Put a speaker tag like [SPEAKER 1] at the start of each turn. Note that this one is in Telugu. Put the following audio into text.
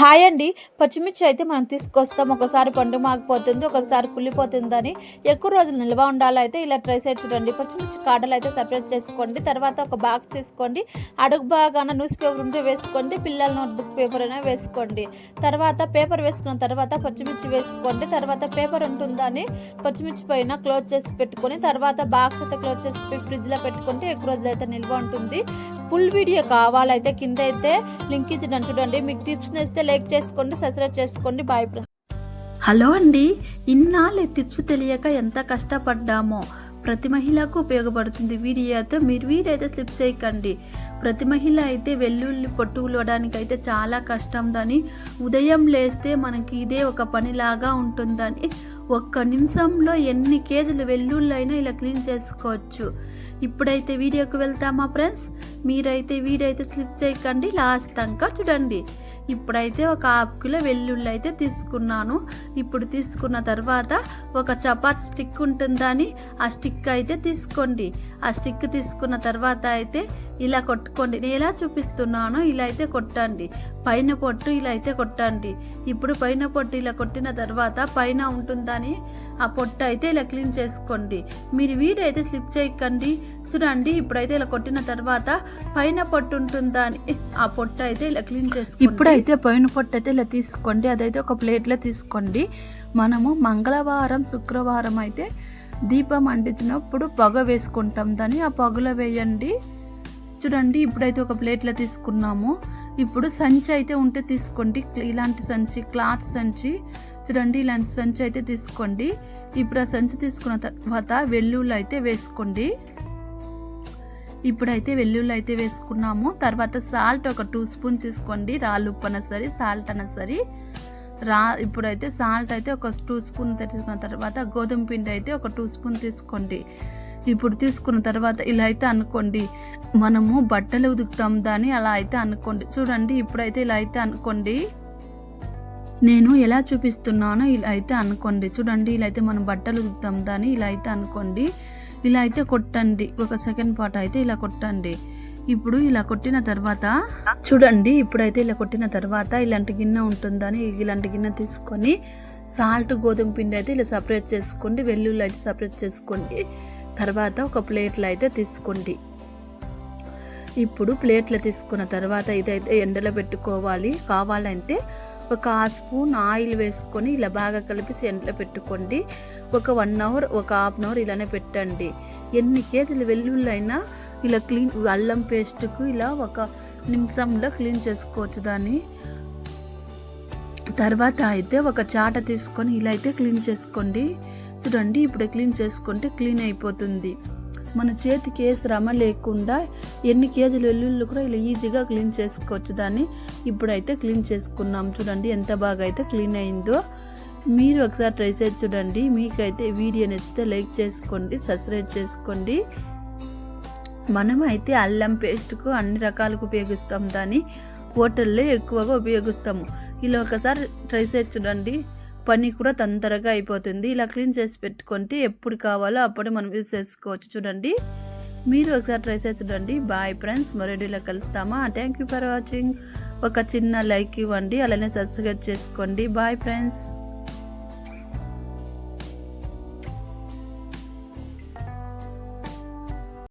[SPEAKER 1] హాయ్ అండి. పచ్చిమిర్చి అయితే మనం తీసుకొస్తాం. ఒకసారి పండు మాగిపోతుంది ఒకసారి కుళ్ళిపోతుందని ఎక్కువ రోజులు నిల్వ ఉండాలైతే ఇలా ట్రై చేసి చూడండి. పచ్చిమిర్చి కాడలు అయితే సపరేట్ చేసుకోండి. తర్వాత ఒక బాక్స్ తీసుకోండి. అడుగు బాగాన న్యూస్ పేపర్ ఉంటే వేసుకోండి. పిల్లల నోట్బుక్ పేపర్ అయినా వేసుకోండి. తర్వాత పేపర్ వేసుకున్న తర్వాత పచ్చిమిర్చి వేసుకోండి. తర్వాత పేపర్ ఉంటుందని పచ్చిమిర్చి పైన క్లోజ్ చేసి పెట్టుకొని తర్వాత బాక్స్ అయితే క్లోజ్ చేసి ఫ్రిడ్జ్లో పెట్టుకుంటే ఎక్కువ రోజులు అయితే నిల్వ ఉంటుంది. ఫుల్ వీడియో కావాలైతే కింద అయితే లింక్ ఇచ్చిన చూడండి. మీకు టిప్స్ నేస్తే లైక్ చేసుకోండి సబ్స్క్రైబ్ చేసుకోండి. బాయ్
[SPEAKER 2] హలో అండి. ఇన్నాళ్ళు టిప్స్ తెలియక ఎంత కష్టపడ్డామో. ప్రతి మహిళకు ఉపయోగపడుతుంది వీడియో అయితే. మీరు వీడైతే స్లిప్ చేయకండి. ప్రతి మహిళ అయితే వెల్లుల్లి పొట్టు ఉలవడానికి అయితే చాలా కష్టం దాని ఉదయం లేస్తే మనకి ఇదే ఒక పనిలాగా ఉంటుందని ఒక్క నిమిషంలో ఎన్ని కేజీలు వెల్లుల్లి ఇలా క్లీన్ చేసుకోవచ్చు. ఇప్పుడైతే వీడియోకి వెళ్తామా ఫ్రెండ్స్ మీరైతే వీడైతే స్లిప్ చేయకండి. లాస్ట్ దాకా చూడండి. ఇప్పుడైతే ఒక హాఫ్ కిలో వెల్లుల్లి అయితే తీసుకున్నాను. ఇప్పుడు తీసుకున్న తర్వాత ఒక చపాతీ స్టిక్ ఉంటుందని ఆ స్టిక్ అయితే తీసుకోండి. ఆ స్టిక్ తీసుకున్న తర్వాత అయితే ఇలా కొట్టుకోండి. నేను ఎలా చూపిస్తున్నానో ఇలా అయితే కొట్టండి. పైన పొట్టు ఇలా అయితే కొట్టండి. ఇప్పుడు పైన పొట్టు ఇలా కొట్టిన తర్వాత పైన ఉంటుందని ఆ పొట్టు అయితే ఇలా క్లీన్ చేసుకోండి. మీరు వీడైతే స్లిప్ చేయకండి. చూడండి ఇప్పుడైతే ఇలా కొట్టిన తర్వాత పైన పొట్టు ఉంటుందా అని ఆ పొట్టు అయితే ఇలా క్లీన్ చేసుకోండి. ఇప్పుడైతే పైన పొట్టు అయితే ఇలా తీసుకోండి. అదైతే ఒక ప్లేట్లో తీసుకోండి. మనము మంగళవారం శుక్రవారం అయితే దీపం అంటించినప్పుడు పొగ వేసుకుంటాం. దాన్ని ఆ పొగలో వేయండి. చూడండి ఇప్పుడైతే ఒక ప్లేట్లో తీసుకున్నాము. ఇప్పుడు సంచి అయితే ఉంటే తీసుకోండి. ఇలాంటి సంచి క్లాత్ సంచి. చూడండి ఇలాంటి సంచి అయితే తీసుకోండి. ఇప్పుడు ఆ సంచి తీసుకున్న తర్వాత వెల్లుల్లి అయితే వేసుకోండి. ఇప్పుడైతే వెల్లుల్లి అయితే వేసుకున్నాము. తర్వాత సాల్ట్ ఒక టూ స్పూన్ తీసుకోండి. రాళ్ళు ఉప్పు అయినా సరే సాల్ట్ అన్న సరే. రా ఇప్పుడైతే సాల్ట్ అయితే ఒక టూ స్పూన్ తీసుకున్న తర్వాత గోధుమ పిండి అయితే ఒక టూ స్పూన్ తీసుకోండి. ఇప్పుడు తీసుకున్న తర్వాత ఇలా అయితే అనుకోండి. మనము బట్టలు ఉదుకుతాం దాన్ని అలా అయితే అనుకోండి. చూడండి ఇప్పుడైతే ఇలా అయితే అనుకోండి. నేను ఎలా చూపిస్తున్నానో ఇలా అయితే అనుకోండి. చూడండి ఇలా అయితే మనం బట్టలు ఉతుకుతాం దాన్ని ఇలా అయితే అనుకోండి. ఇలా అయితే కొట్టండి. ఒక సెకండ్ పాట అయితే ఇలా కొట్టండి. ఇప్పుడు ఇలా కొట్టిన తర్వాత చూడండి ఇప్పుడైతే ఇలా కొట్టిన తర్వాత ఇలాంటి గిన్నె ఉంటుందని ఇలాంటి గిన్నె తీసుకొని సాల్ట్ గోధుమ పిండి అయితే ఇలా సపరేట్ చేసుకోండి. వెల్లుల్లి అయితే సపరేట్ చేసుకోండి. తర్వాత ఒక ప్లేట్లో అయితే తీసుకోండి. ఇప్పుడు ప్లేట్లో తీసుకున్న తర్వాత ఇదైతే ఎండలో పెట్టుకోవాలి. కావాలంటే ఒక హాఫ్ స్పూన్ ఆయిల్ వేసుకొని ఇలా బాగా కలిపి ఎండలో పెట్టుకోండి. ఒక వన్ అవర్ ఒక హాఫ్ అన్ అవర్ ఇలానే పెట్టండి. ఎన్ని కేజీలు వెల్లుల్లి అయినా ఇలా క్లీన్ అల్లం పేస్ట్కు ఇలా ఒక నిమిషంలో క్లీన్ చేసుకోవచ్చు దాన్ని. తర్వాత అయితే ఒక చాట తీసుకొని ఇలా అయితే క్లీన్ చేసుకోండి. చూడండి ఇప్పుడు క్లీన్ చేసుకుంటే క్లీన్ అయిపోతుంది. మన చేతికి ఏ శ్రమ లేకుండా ఎన్ని కేజీలు వెల్లుల్లి కూడా ఇలా ఈజీగా క్లీన్ చేసుకోవచ్చు దాన్ని. ఇప్పుడైతే క్లీన్ చేసుకున్నాం. చూడండి ఎంత బాగా అయితే క్లీన్ అయిందో. మీరు ఒకసారి ట్రై చేసి చూడండి. మీకైతే వీడియో నచ్చితే లైక్ చేసుకోండి సబ్స్క్రైబ్ చేసుకోండి. మనం అయితే అల్లం పేస్ట్కు అన్ని రకాలకు ఉపయోగిస్తాం దాన్ని. హోటల్లో ఎక్కువగా ఉపయోగిస్తాము. ఇలా ఒకసారి ట్రై చేసి చూడండి. పని కూడా తొందరగా అయిపోతుంది. ఇలా క్లీన్ చేసి పెట్టుకుంటే ఎప్పుడు కావాలో అప్పుడు మనం యూజ్ చేసుకోవచ్చు. చూడండి. మీరు ఒకసారి ట్రై చేసి చూడండి. బాయ్ ఫ్రెండ్స్ మరోడీలో కలుస్తామా? థ్యాంక్ యూ ఫర్ వాచింగ్ ఒక చిన్న లైక్ ఇవ్వండి. అలానే సబ్స్క్రైబ్ చేసుకోండి. Bye friends